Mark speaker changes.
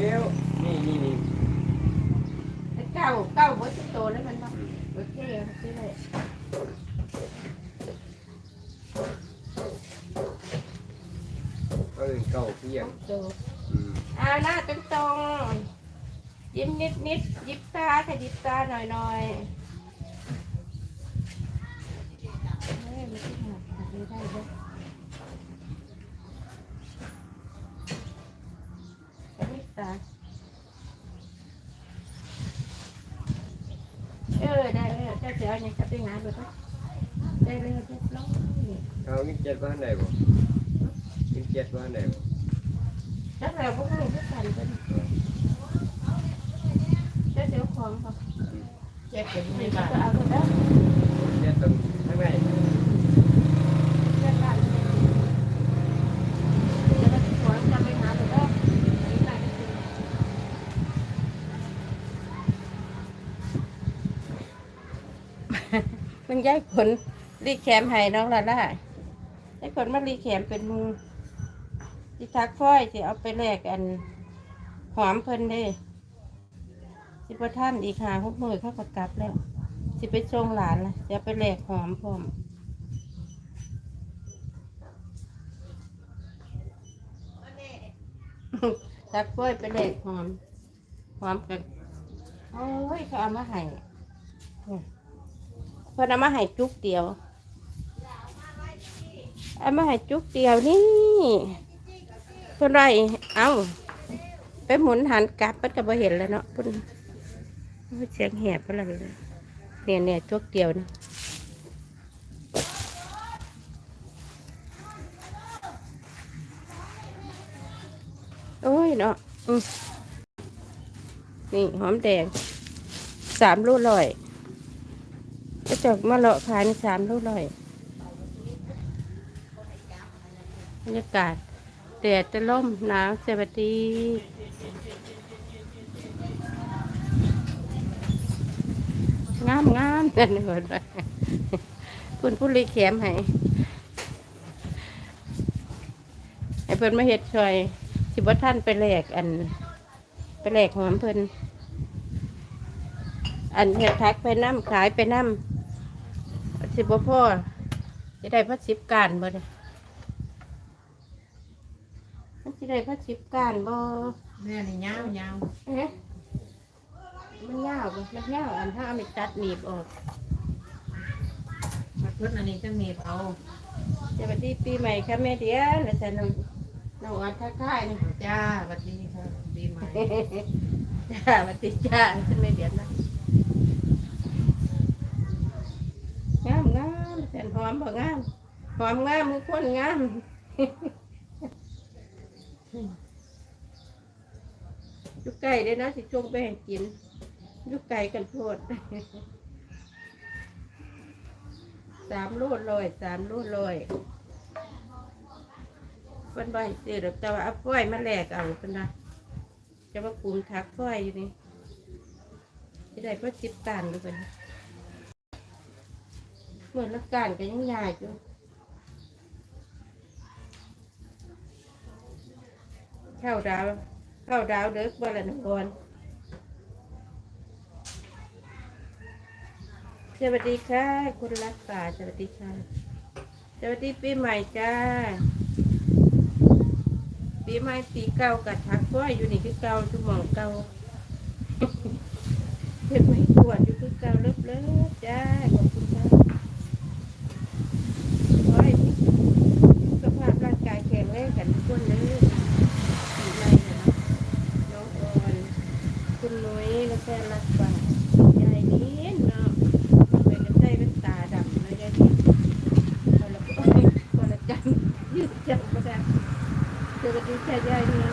Speaker 1: แล้วนี่นี่นี่
Speaker 2: เก้าเก้าบดโตแล้วมันมาโอเคโอเคเลย
Speaker 1: ก็เลยเก่าเพียง
Speaker 2: โต
Speaker 1: อืม
Speaker 2: อ่าหน้าตรงตรงๆยิ้มนิดนิดๆยิบตาขยิบตาหน่อยหน่อยเฮ้ยมันที่หักหักไม่ได้เลยขยิบตาเออได้เล ยเจ้าเสียวยังจะไปงานไปก็ได้เลยเรียบร้อย
Speaker 1: เอานี่เจ็ดว่าไหนบ่นี่เจ็ดว่าไหนบ่
Speaker 2: แล้วเราพวกนี้ก็สั่นกันเจ้าเสียวของค่ะ
Speaker 3: แยกเป็น
Speaker 2: ไม่
Speaker 3: ไม่
Speaker 2: ก็
Speaker 3: บาท
Speaker 2: เอาไปแล้ว
Speaker 1: เจ็ดตรงข้างใน
Speaker 2: เจ้าบ้านเนี่ยเดี๋ยวเราจะขอจะไปหาไปแล้วอันนี้ได้ก็คือ มันย้ายผลรีแคมให้น้องละล่ะย้ายผลมารีแคมเป็นหมูที่ทักฟ้อยที่เอาไปแลกอันหอมเพิ่นเด้สิบท่านอีกหาหกมือเข้ากักลับแล้ว สิไปชงหลานละจะไปแลกหอมพร้อมทักฟ้อยไปแลกหอมหอมกันโอ้ยเขาเอามาให้อ พิ่นเอามาให้จุกเดียวเอามาให้จุกเดียวนี่เพิ่นไรเอาไปหมุนหันกลับเพิ่นก็บ่เห็นแล้วเนาะเพิ่นเสียงแหบไปแล้วเลยเนี่ยเนี่ยจุกเดียวนี่โอ้ยเนาะนี่หอมแดงสามลูกลอย ก็จะมาเลาะขายในสามลูกลอยบรรยากาศแดดจะล่มหนาวสวัสดีงามงามกันหมดเลยคุณผู้รีแคมให้ให้เพิ่นมาเฮ็ดช่วยสิบ่ท่านไปแหลกอัน ไปแหลกหอมเพิ่นอันเฮ็ดทักไปน้ำขายไปน้ำ สิบ่พ่อจะได้พัดสิบการบ่ได้มันสิได้พัดสิบการบ่
Speaker 3: แม่นี่ยาวยาว
Speaker 2: เอ๊ะมันยาวบ่มันยาวอันถ้าเอาไปตัดหนีบออก
Speaker 3: มาพุทธอันนี้จะมีเอา
Speaker 2: สวัสดีปีใหม่ค่ะแม่เดียวแล้วจะน้องน้องอัดทักทายนี่
Speaker 3: จ้าสวัสดีค่ะดีไหม
Speaker 2: จ้าสวัสดีจ้าฉันไม่เดียดนะงามงาม แสนหอมบ่งามหอมงามมือคนงามลูกไก่ได้นะสิจงไปให้กินลูกไก่กันโพดสามโลดลอยสามโลดลอยเป็นใบซื้อดอกแต่ว่าเอาฝ้อยมาแหลกเอาเป็นนะจะมากลุ่มทักฝ้อยอยู่นี่จะได้เพื่อจิบการดูเป็น เหมือนละการก็ยังใหญ่อยู่เข้าดาวเข้าดาวเด็กบ่ละนกรสวัสดีค่ะ คุณรักป่าสวัสดีค่ะสวัสดีปีใหม่จ้าปีใหม่ปีเก่ากับทักก้อยอยู่นี่คือเก่าทุกหมองเก่าเฮ็ดไม่ Bisa.